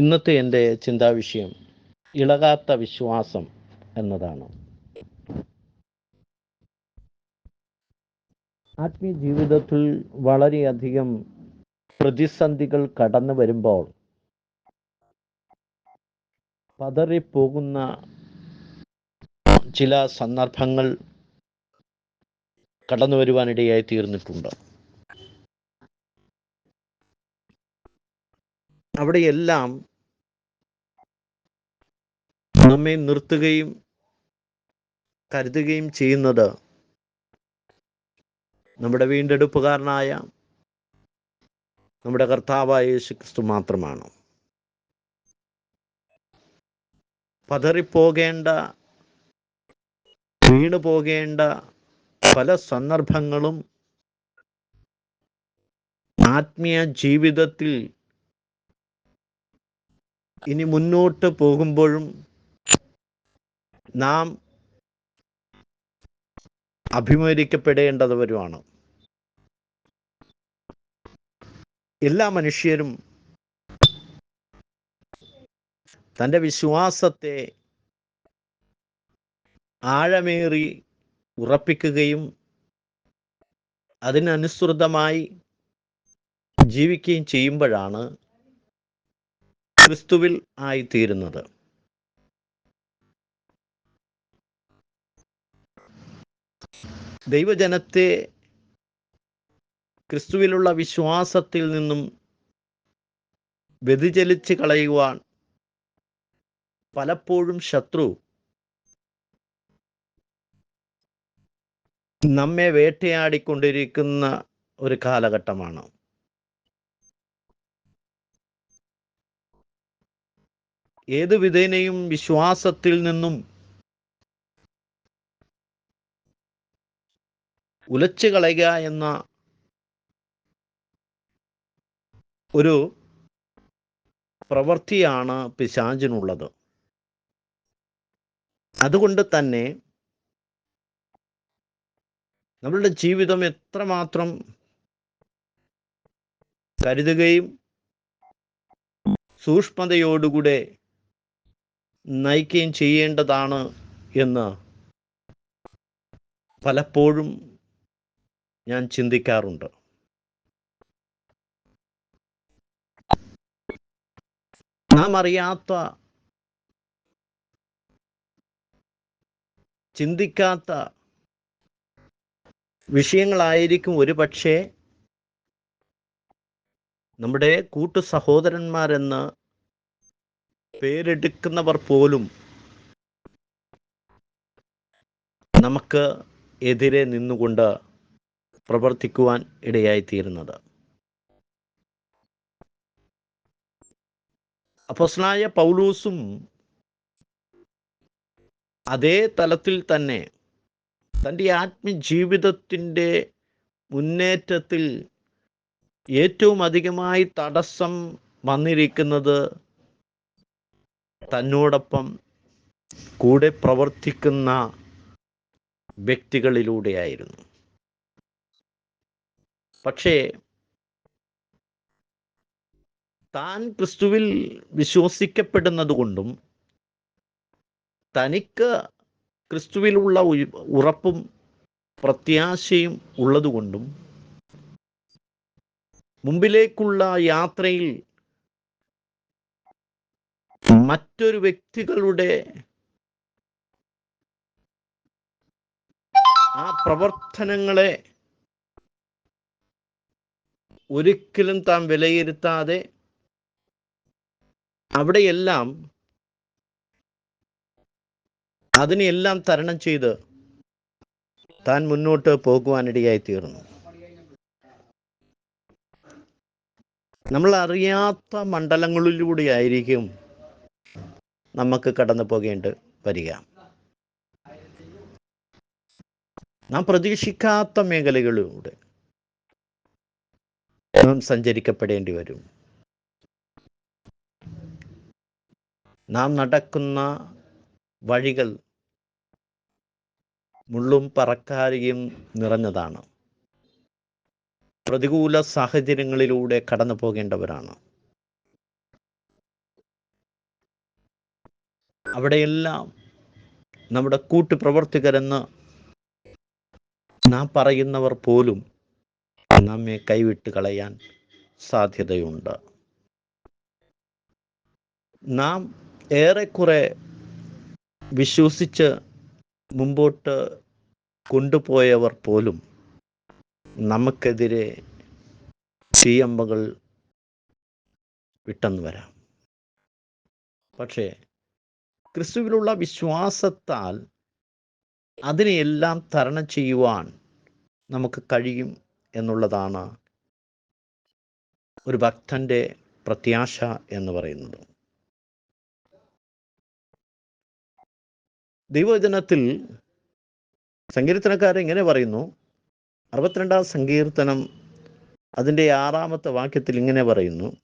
ഇന്നത്തെ എന്റെ ചിന്താവിഷയം ഇളകാത്ത വിശ്വാസം എന്നതാണ്. ആത്മീയ ജീവിതത്തിൽ വളരെയധികം പ്രതിസന്ധികൾ കടന്നു വരുമ്പോൾ പതറിപ്പോകുന്ന ചില സന്ദർഭങ്ങൾ കടന്നു വരുവാനിടയായി തീർന്നിട്ടുണ്ട്. അവിടെയെല്ലാം നമ്മെ നിർത്തുകയും കരുതുകയും ചെയ്യുന്നത് നമ്മുടെ വീണ്ടെടുപ്പുകാരനായ നമ്മുടെ കർത്താവായ യേശു ക്രിസ്തു മാത്രമാണ്. പതറിപ്പോകേണ്ട വീണു പോകേണ്ട പല സന്ദർഭങ്ങളും ആത്മീയ ജീവിതത്തിൽ ഇനി മുന്നോട്ട് പോകുമ്പോഴും നാം അഭിമുഖീകരിക്കപ്പെടേണ്ടതുവരുമാണ് എല്ലാ മനുഷ്യരും തന്റെ വിശ്വാസത്തെ ആഴമേറി ഉറപ്പിക്കുകയും അതിനനുസൃതമായി ജീവിക്കുകയും ചെയ്യുമ്പോഴാണ് ക്രിസ്തുവിൽ ആയിത്തീരുന്നത്. ദൈവജനത്തെ ക്രിസ്തുവിലുള്ള വിശ്വാസത്തിൽ നിന്നും വ്യതിചലിച്ച് കളയുവാൻ പലപ്പോഴും ശത്രു നമ്മെ വേട്ടയാടിക്കൊണ്ടിരിക്കുന്ന ഒരു കാലഘട്ടമാണ്. ഏത് വിധേനയും വിശ്വാസത്തിൽ നിന്നും ഉലച്ചു കളയുക എന്ന ഒരു പ്രവൃത്തിയാണ് പിശാചിനുള്ളത്. അതുകൊണ്ട് തന്നെ നമ്മളുടെ ജീവിതം എത്രമാത്രം കരുതുകയും സൂക്ഷ്മതയോടുകൂടെ നയിക്കുകയും ചെയ്യേണ്ടതാണ് എന്ന് പലപ്പോഴും ഞാൻ ചിന്തിക്കാറുണ്ട്. നാം അറിയാത്ത ചിന്തിക്കാത്ത വിഷയങ്ങളായിരിക്കും ഒരു പക്ഷേ നമ്മുടെ കൂട്ടു സഹോദരന്മാരെന്ന് പേരെടുക്കുന്നവർ പോലും നമുക്ക് എതിരെ നിന്നുകൊണ്ട് പ്രവർത്തിക്കുവാൻ ഇടയായിത്തീരുന്നത്. അപ്പോസ്നായ പൗലൂസും അതേ തലത്തിൽ തന്നെ തന്റെ ആത്മജീവിതത്തിന്റെ മുന്നേറ്റത്തിൽ ഏറ്റവും അധികമായി തടസ്സം വന്നിരിക്കുന്നത് തന്നോടൊപ്പം കൂടെ പ്രവർത്തിക്കുന്ന വ്യക്തികളിലൂടെയായിരുന്നു. പക്ഷേ താൻ ക്രിസ്തുവിൽ വിശ്വസിക്കപ്പെടുന്നത് കൊണ്ടും തനിക്ക് ക്രിസ്തുവിലുള്ള ഉറപ്പും പ്രത്യാശയും ഉള്ളതുകൊണ്ടും മുമ്പിലേക്കുള്ള യാത്രയിൽ മറ്റൊരു വ്യക്തികളുടെ ആ പ്രവർത്തനങ്ങളെ ഒരിക്കലും താൻ വിലയിരുത്താതെ അവിടെയെല്ലാം അതിനെയെല്ലാം തരണം ചെയ്ത് താൻ മുന്നോട്ട് പോകുവാനിടയായി തീർന്നു നമ്മൾ അറിയാത്ത മണ്ഡലങ്ങളിലൂടെ ആയിരിക്കും നമുക്ക് കടന്നു പോകേണ്ടി വരിക. നാം പ്രതീക്ഷിക്കാത്ത മേഖലകളിലൂടെ നാം സഞ്ചരിക്കപ്പെടേണ്ടി വരും. നാം നടക്കുന്ന വഴികൾ മുള്ളും പറക്കാരിയും നിറഞ്ഞതാണ്. പ്രതികൂല സാഹചര്യങ്ങളിലൂടെ കടന്നു പോകേണ്ടവരാണ്. അവിടെയെല്ലാം നമ്മുടെ കൂട്ടുപ്രവർത്തകരെന്ന് നാം പറയുന്നവർ പോലും നമ്മെ കൈവിട്ട് കളയാൻ സാധ്യതയുണ്ട്. നാം ഏറെക്കുറെ വിശ്വസിച്ച് മുമ്പോട്ട് കൊണ്ടുപോയവർ പോലും നമുക്കെതിരെ തീയമ്പകൾ വിട്ടെന്ന് വരാം. പക്ഷേ ക്രിസ്തുവിലുള്ള വിശ്വാസത്താൽ അതിനെയെല്ലാം തരണം ചെയ്യുവാൻ നമുക്ക് കഴിയും എന്നുള്ളതാണ് ഒരു ഭക്തന്റെ പ്രത്യാശ എന്ന് പറയുന്നത്. ദൈവവചനത്തിൽ സങ്കീർത്തനക്കാരൻ ഇങ്ങനെ പറയുന്നു. അറുപത്തിരണ്ടാം സങ്കീർത്തനം അതിന്റെ ആറാമത്തെ വാക്യത്തിൽ ഇങ്ങനെ പറയുന്നു.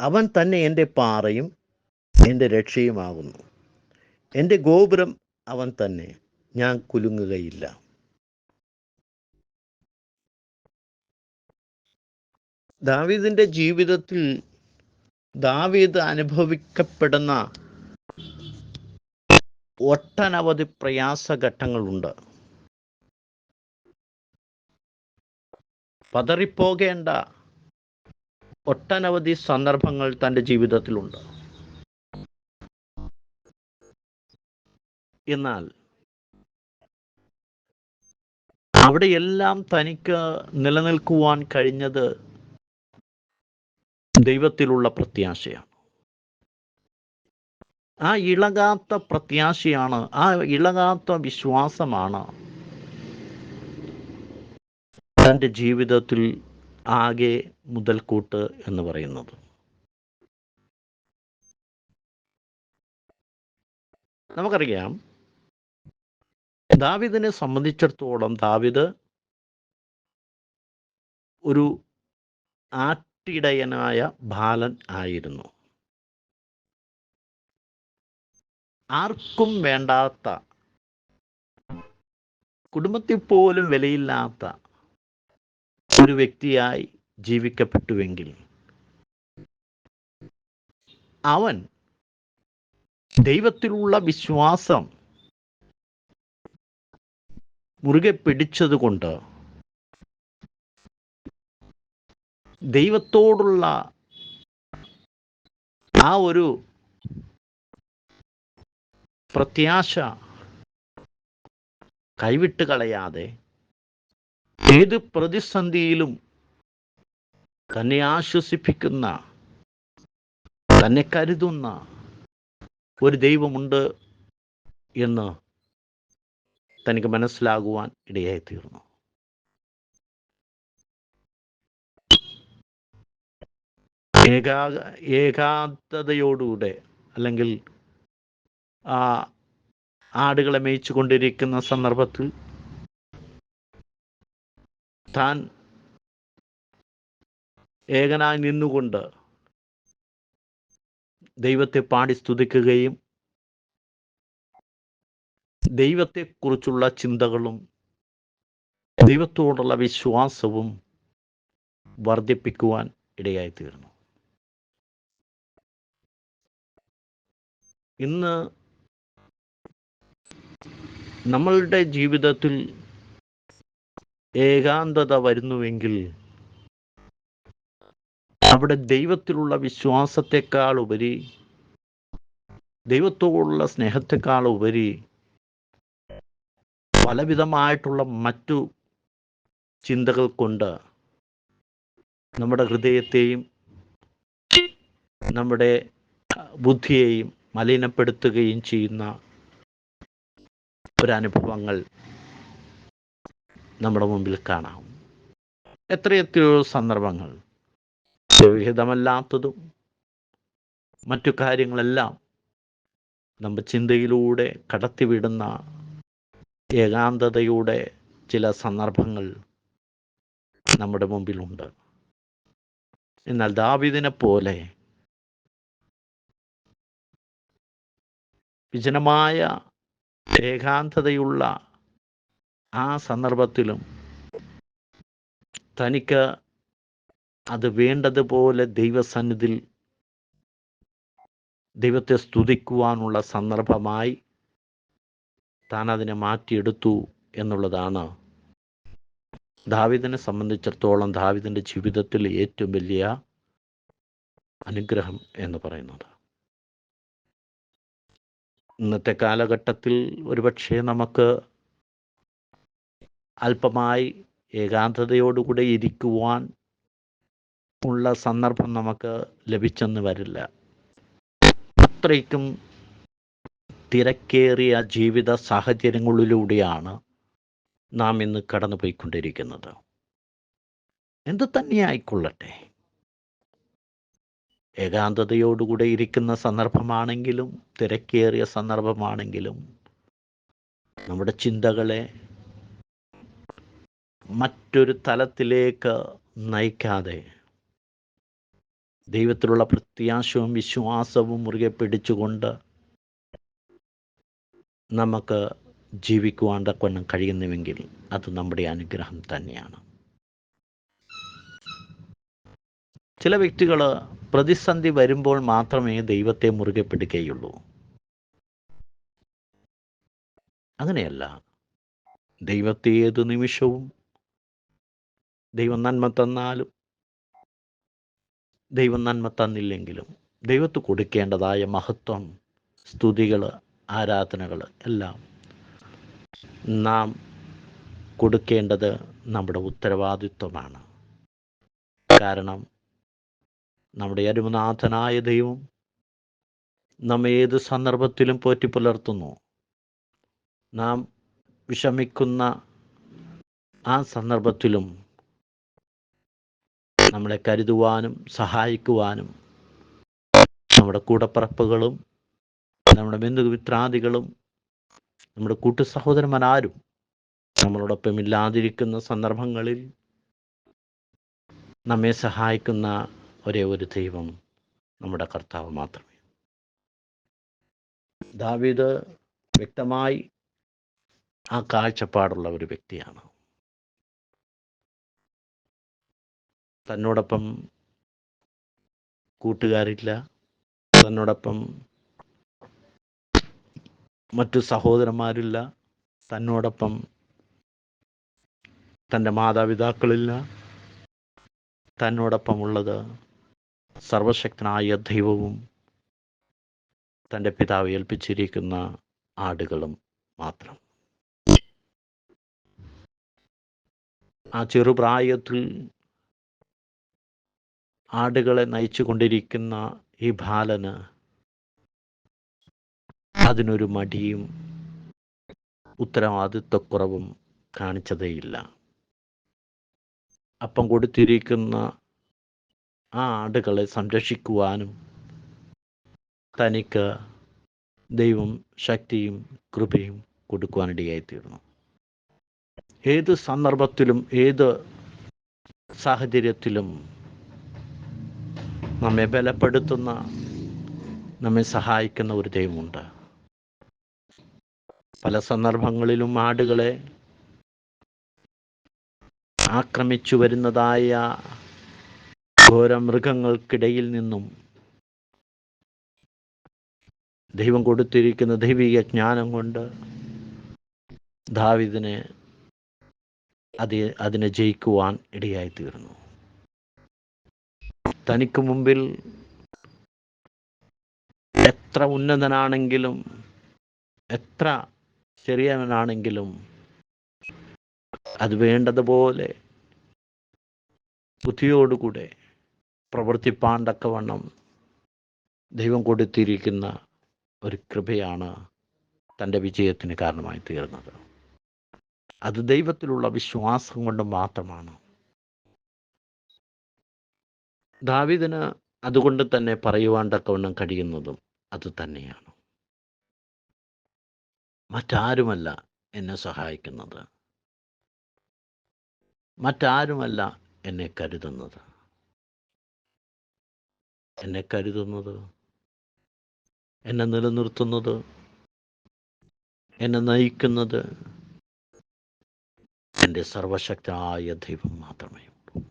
അവൻ തന്നെ എന്റെ പാറയും എന്റെ രക്ഷയുമാകുന്നു. എന്റെ ഗോപുരം അവൻ തന്നെ. ഞാൻ കുലുങ്ങുകയില്ല. ദാവീദിന്റെ ജീവിതത്തിൽ ദാവീദ് അനുഭവിക്കപ്പെടുന്ന ഒട്ടനവധി പ്രയാസഘട്ടങ്ങളുണ്ട്. പതറിപ്പോകേണ്ട ഒട്ടനവധി സന്ദർഭങ്ങൾ തന്റെ ജീവിതത്തിലുണ്ട്. എന്നാൽ അവിടെയെല്ലാം തനിക്ക് നിലനിൽക്കുവാൻ കഴിഞ്ഞത് ദൈവത്തിലുള്ള പ്രത്യാശയാണ്. ആ ഇളകാത്ത പ്രത്യാശയാണ് ആ ഇളകാത്ത വിശ്വാസമാണ് തന്റെ ജീവിതത്തിൽ ആകെ മുതൽക്കൂട്ട് എന്ന് പറയുന്നത്. നമുക്കറിയാം ദാവിദിനെ സംബന്ധിച്ചിടത്തോളം ദാവിദ് ഒരു ആട്ടിടയനായ ബാലൻ ആയിരുന്നു. ആർക്കും വേണ്ടാത്ത കുടുംബത്തിൽ പോലും വിലയില്ലാത്ത ഒരു വ്യക്തിയായി ജീവിക്കപ്പെട്ടുവെങ്കിൽ അവൻ ദൈവത്തിലുള്ള വിശ്വാസം മുറുകെ പിടിച്ചതുകൊണ്ട് ദൈവത്തോടുള്ള ആ ഒരു പ്രത്യാശ കൈവിട്ട് കളയാതെ ഏത് പ്രതിസന്ധിയിലും തന്നെ ആശ്വസിപ്പിക്കുന്ന തന്നെ കരുതുന്ന ഒരു ദൈവമുണ്ട് എന്ന് തനിക്ക് മനസ്സിലാകുവാൻ ഇടയായി തീർന്നു ഏകാ ഏകാന്തതയോടുകൂടെ അല്ലെങ്കിൽ ആ ആടുകളെ മേയിച്ചു കൊണ്ടിരിക്കുന്ന സന്ദർഭത്തിൽ താൻ ഏകനായി നിന്നുകൊണ്ട് ദൈവത്തെ പാടി സ്തുതിക്കുകയും ദൈവത്തെക്കുറിച്ചുള്ള ചിന്തകളും ദൈവത്തോടുള്ള വിശ്വാസവും വർദ്ധിപ്പിക്കുവാൻ ഇടയായി തീർന്നു ഇന്ന് നമ്മളുടെ ജീവിതത്തിൽ ഏകാന്തത വരുന്നുവെങ്കിൽ അവിടെ ദൈവത്തിലുള്ള വിശ്വാസത്തെക്കാൾ ഉപരി ദൈവത്തോടുള്ള സ്നേഹത്തെക്കാൾ ഉപരി പലവിധമായിട്ടുള്ള മറ്റു ചിന്തകൾ കൊണ്ട് നമ്മുടെ ഹൃദയത്തെയും നമ്മുടെ ബുദ്ധിയെയും മലിനപ്പെടുത്തുകയും ചെയ്യുന്ന ഒരനുഭവങ്ങൾ നമ്മുടെ മുമ്പിൽ കാണാം. എത്രയെത്രയോ സന്ദർഭങ്ങൾ. വിഹിതമല്ലാത്തതും മറ്റു കാര്യങ്ങളെല്ലാം നമ്മുടെ ചിന്തയിലൂടെ കടത്തിവിടുന്ന ഏകാന്തതയുടെ ചില സന്ദർഭങ്ങൾ നമ്മുടെ മുമ്പിലുണ്ട്. എന്നാൽ ദാവിദിനെ പോലെ വിജനമായ ഏകാന്തതയുള്ള ആ സന്ദർഭത്തിലും തനിക്ക് അത് വേണ്ടതുപോലെ ദൈവസന്നിധിയിൽ ദൈവത്തെ സ്തുതിക്കുവാനുള്ള സന്ദർഭമായി താൻ അതിനെ മാറ്റിയെടുത്തു എന്നുള്ളതാണ്. ദാവിദിനെ സംബന്ധിച്ചിടത്തോളം ദാവിദിന്റെ ജീവിതത്തിൽ ഏറ്റവും വലിയ അനുഗ്രഹം എന്ന് പറയുന്നത്. ഇന്നത്തെ കാലഘട്ടത്തിൽ ഒരുപക്ഷെ നമുക്ക് അല്പമായി ഏകാന്തതയോടുകൂടെ ഇരിക്കുവാൻ ഉള്ള സന്ദർഭം നമുക്ക് ലഭിച്ചെന്ന് വരില്ല. അത്രയ്ക്കും തിരക്കേറിയ ജീവിത സാഹചര്യങ്ങളിലൂടെയാണ് നാം ഇന്ന് കടന്നു പോയിക്കൊണ്ടിരിക്കുന്നത് എന്തു തന്നെയായിക്കൊള്ളട്ടെ? ഏകാന്തതയോടുകൂടെ ഇരിക്കുന്ന സന്ദർഭമാണെങ്കിലും തിരക്കേറിയ സന്ദർഭമാണെങ്കിലും നമ്മുടെ ചിന്തകളെ മറ്റൊരു തലത്തിലേക്ക് നയിക്കാതെ ദൈവത്തിലുള്ള പ്രത്യാശവും വിശ്വാസവും മുറുകെ പിടിച്ചുകൊണ്ട് നമുക്ക് ജീവിക്കുവാൻ തക്കൊന്നും കഴിയുന്നുവെങ്കിൽ അത് നമ്മുടെ അനുഗ്രഹം തന്നെയാണ്. ചില വ്യക്തികൾ പ്രതിസന്ധി വരുമ്പോൾ മാത്രമേ ദൈവത്തെ മുറുകെ പിടിക്കുകയുള്ളൂ. അങ്ങനെയല്ല. ദൈവത്തെ ഏത് നിമിഷവും ദൈവം നന്മ തന്നാലും ദൈവം നന്മ തന്നില്ലെങ്കിലും ദൈവത്ത് കൊടുക്കേണ്ടതായ മഹത്വം സ്തുതികൾ ആരാധനകൾ എല്ലാം നാം കൊടുക്കേണ്ടത് നമ്മുടെ ഉത്തരവാദിത്വമാണ്. കാരണം നമ്മുടെ അരുമനാഥനായ ദൈവം നാം ഏത് സന്ദർഭത്തിലും പോറ്റി പുലർത്തുന്നു. നാം വിഷമിക്കുന്ന ആ സന്ദർഭത്തിലും നമ്മളെ കരുതുവാനും സഹായിക്കുവാനും നമ്മുടെ കൂടപ്പറപ്പുകളും നമ്മുടെ ബന്ധുമിത്രാദികളും നമ്മുടെ കൂട്ടു സഹോദരന്മാരും നമ്മളോടൊപ്പം ഇല്ലാതിരിക്കുന്ന സന്ദർഭങ്ങളിൽ നമ്മെ സഹായിക്കുന്ന ഒരേ ഒരു ദൈവം നമ്മുടെ കർത്താവ് മാത്രമേ. ദാവീദ് വ്യക്തമായി ആ കാഴ്ചപ്പാടുള്ള ഒരു വ്യക്തിയാണ്. തന്നോടൊപ്പം കൂട്ടുകാരില്ല തന്നോടൊപ്പം മറ്റു സഹോദരന്മാരില്ല തന്നോടൊപ്പം തന്റെ മാതാപിതാക്കളില്ല തന്നോടൊപ്പം ഉള്ളത് സർവശക്തനായ ദൈവവും തന്റെ പിതാവ് ഏൽപ്പിച്ചിരിക്കുന്ന ആടുകളും മാത്രം. ആ ചെറുപ്രായത്തിൽ ആടുകളെ നയിച്ചു കൊണ്ടിരിക്കുന്ന ഈ ബാലന് അതിനൊരു മടിയും ഉത്തരവാദിത്വക്കുറവും കാണിച്ചതേയില്ല. അപ്പം കൊടുത്തിരിക്കുന്ന ആ ആടുകളെ സംരക്ഷിക്കുവാനും തനിക്ക് ദൈവം ശക്തിയും കൃപയും കൊടുക്കുവാനിടയായിത്തീർന്നു. ഏത് സന്ദർഭത്തിലും ഏത് സാഹചര്യത്തിലും നമ്മെ ബലപ്പെടുത്തുന്ന നമ്മെ സഹായിക്കുന്ന ഒരു ദൈവമുണ്ട്. പല സന്ദർഭങ്ങളിലും ആടുകളെ ആക്രമിച്ചു വരുന്നതായ ഘോര മൃഗങ്ങൾക്കിടയിൽ നിന്നും ദൈവം കൊടുത്തിരിക്കുന്ന ദൈവിക ജ്ഞാനം കൊണ്ട് ദാവിദിനെ അത് അതിനെ ജയിക്കുവാൻ ഇടയായിത്തീർന്നു. തനിക്ക് മുമ്പിൽ എത്ര ഉന്നതനാണെങ്കിലും എത്ര ചെറിയവനാണെങ്കിലും അത് വേണ്ടതുപോലെ ബുദ്ധിയോടുകൂടെ പ്രവർത്തിപ്പാൻ തക്കവണ്ണം ദൈവം കൊടുത്തിരിക്കുന്ന ഒരു കൃപയാണ് തന്റെ വിജയത്തിന് കാരണമായി തീർന്നത്. അത് ദൈവത്തിലുള്ള വിശ്വാസം കൊണ്ട് മാത്രമാണ്. ദാവിദിന് അതുകൊണ്ട് തന്നെ പറയുവാൻ തക്കവണ്ണം കഴിയുന്നതും അത് തന്നെയാണ്. മറ്റാരുമല്ല എന്നെ സഹായിക്കുന്നത്. മറ്റാരുമല്ല എന്നെ കരുതുന്നത്. എന്നെ കരുതുന്നത്? എന്നെ നിലനിർത്തുന്നത്? എന്നെ നയിക്കുന്നത്? എന്റെ സർവശക്തനായ ദൈവം മാത്രമേ ഉള്ളൂ.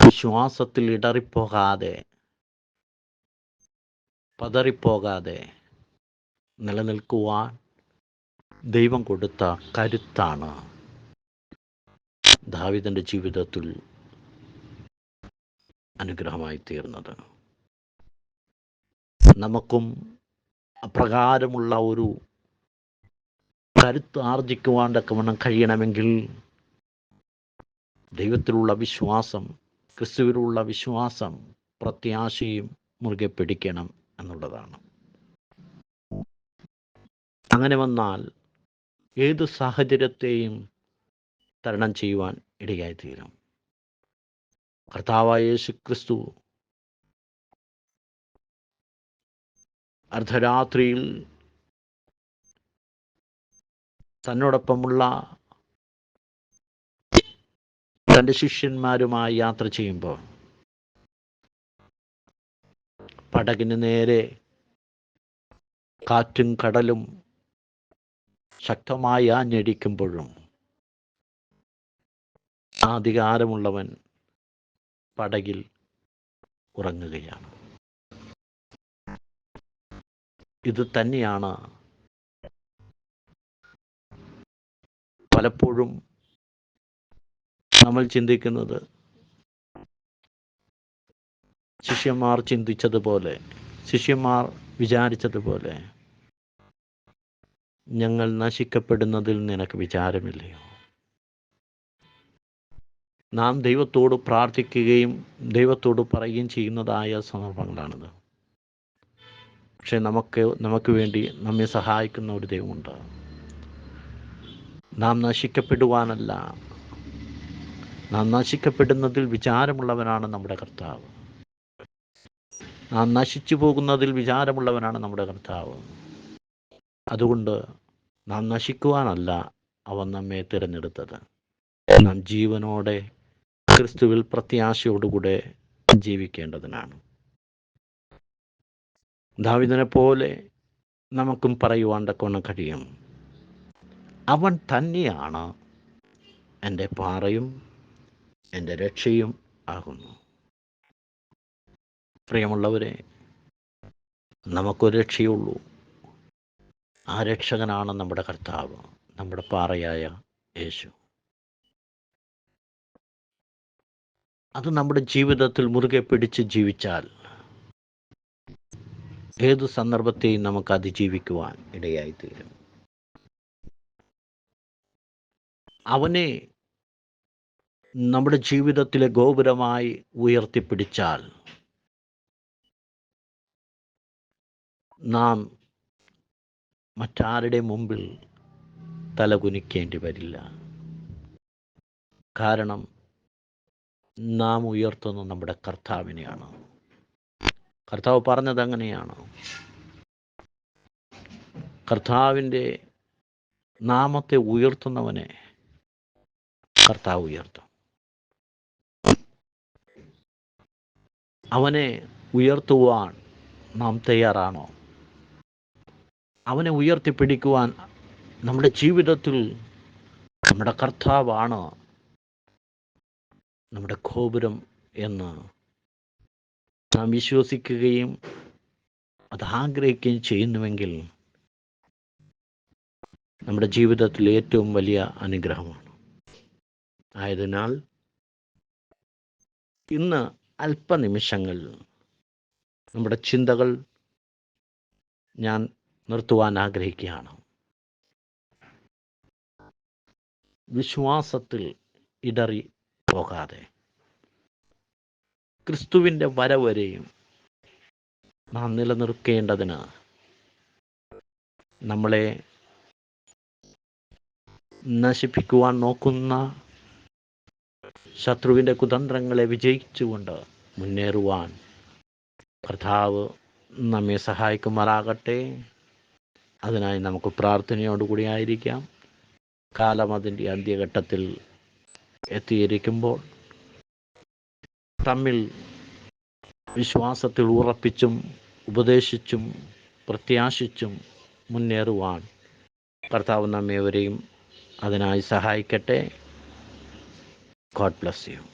വിശ്വാസത്തിൽ ഇടറിപ്പോകാതെ പതറിപ്പോകാതെ നിലനിൽക്കുവാൻ ദൈവം കൊടുത്ത കരുത്താണ്. ദാവിദന്റെ ജീവിതത്തിൽ അനുഗ്രഹമായി തീർന്നത്. നമുക്കും അപ്രകാരമുള്ള ഒരു കരുത്ത് ആർജിക്കുവാൻ തക്കവണ്ണം കഴിയണമെങ്കിൽ ദൈവത്തിലുള്ള വിശ്വാസം ക്രിസ്തുവിലുള്ള വിശ്വാസം പ്രത്യാശയും മുറുകെ പിടിക്കണം എന്നുള്ളതാണ്. അങ്ങനെ വന്നാൽ ഏത് സാഹചര്യത്തെയും തരണം ചെയ്യുവാൻ ഇടയായി തീരും കർത്താവായ യേശു ക്രിസ്തു അർദ്ധരാത്രിയിൽ തന്നോടൊപ്പമുള്ള തന്റെ ശിഷ്യന്മാരുമായി യാത്ര ചെയ്യുമ്പോൾ പടകിന് നേരെ കാറ്റും കടലും ശക്തമായി ആഞ്ഞടിക്കുമ്പോഴും ആ അധികാരമുള്ളവൻ പടകിൽ ഉറങ്ങുകയാണ്. ഇത് തന്നെയാണ് പലപ്പോഴും നമ്മൾ ചിന്തിക്കുന്നത്. ശിഷ്യന്മാർ ചിന്തിച്ചതുപോലെ ശിഷ്യന്മാർ വിചാരിച്ചതുപോലെ ഞങ്ങൾ നശിക്കപ്പെടുന്നതിൽ നിനക്ക് വിചാരമില്ലയോ? നാം ദൈവത്തോട് പ്രാർത്ഥിക്കുകയും ദൈവത്തോട് പറയുകയും ചെയ്യുന്നതായ സന്ദർഭങ്ങളാണിത്. പക്ഷെ നമുക്ക് നമുക്ക് വേണ്ടി നമ്മെ സഹായിക്കുന്ന ഒരു ദൈവമുണ്ട്. നാം നശിക്കപ്പെടുവാനല്ല. നാം നശിക്കപ്പെടുന്നതിൽ വിചാരമുള്ളവനാണ് നമ്മുടെ കർത്താവ്. നാം നശിച്ചു പോകുന്നതിൽ വിചാരമുള്ളവനാണ് നമ്മുടെ കർത്താവ്. അതുകൊണ്ട് നാം നശിക്കുവാനല്ല അവൻ നമ്മെ തിരഞ്ഞെടുത്തത്. നാം ജീവനോടെ ക്രിസ്തുവിൽ പ്രത്യാശയോടുകൂടെ ജീവിക്കേണ്ടതിനാണ്. ദാവിദിനെ പോലെ നമുക്കും പറയുവാൻ തക്കവണ്ണം കഴിയും. അവൻ തന്നെയാണ് എന്റെ പാറയും എന്റെ രക്ഷയും ആകുന്നു. പ്രിയമുള്ളവരെ നമുക്കൊരു രക്ഷയുള്ളൂ ആ രക്ഷകനാണ് നമ്മുടെ കർത്താവ് നമ്മുടെ പാറയായ യേശു. അത് നമ്മുടെ ജീവിതത്തിൽ മുറുകെ പിടിച്ച് ജീവിച്ചാൽ ഏതു സന്ദർഭത്തെയും നമുക്ക് അതിജീവിക്കുവാൻ ഇടയായി തീരും അവനെ നമ്മുടെ ജീവിതത്തിലെ ഗോപുരമായി ഉയർത്തിപ്പിടിച്ചാൽ നാം മറ്റാരുടെ മുമ്പിൽ തലകുനിക്കേണ്ടി വരില്ല. കാരണം നാം ഉയർത്തുന്ന നമ്മുടെ കർത്താവിനെയാണ്. കർത്താവ് പറഞ്ഞത് അങ്ങനെയാണ്. കർത്താവിന്റെ നാമത്തെ ഉയർത്തുന്നവനെ കർത്താവ് ഉയർത്തും. അവനെ ഉയർത്തുവാൻ നാം തയ്യാറാണോ? അവനെ ഉയർത്തിപ്പിടിക്കുവാൻ നമ്മുടെ ജീവിതത്തിൽ നമ്മുടെ കർത്താവാണ് നമ്മുടെ ഗോപുരം എന്ന് നാം വിശ്വസിക്കുകയും അത് ആഗ്രഹിക്കുകയും ചെയ്യുന്നുവെങ്കിൽ നമ്മുടെ ജീവിതത്തിൽ ഏറ്റവും വലിയ അനുഗ്രഹമാണ്. ആയതിനാൽ ഇന്ന് അല്പനിമിഷങ്ങൾ നമ്മുടെ ചിന്തകൾ ഞാൻ നിർത്തുവാൻ ആഗ്രഹിക്കുകയാണ്. വിശ്വാസത്തിൽ ഇടറി പോകാതെ ക്രിസ്തുവിന്റെ വരവരെയും നാം നിലനിർത്തേണ്ടതിന് നമ്മളെ നശിപ്പിക്കുവാൻ നോക്കുന്ന ശത്രുവിന്റെ കുതന്ത്രങ്ങളെ വിജയിച്ചുകൊണ്ട് മുന്നേറുവാൻ കർത്താവ് നമ്മെ സഹായിക്കുമാറാകട്ടെ. അതിനായി നമുക്ക് പ്രാർത്ഥനയോടുകൂടി ആയിരിക്കാം. കാലം അതിന്റെ അന്ത്യഘട്ടത്തിൽ എത്തിയിരിക്കുമ്പോൾ തമ്മിൽ വിശ്വാസത്തിൽ ഉറപ്പിച്ചും ഉപദേശിച്ചും പ്രത്യാശിച്ചും മുന്നേറുവാൻ കർത്താവ് നമ്മേവരെയും അതിനായി സഹായിക്കട്ടെ. God bless you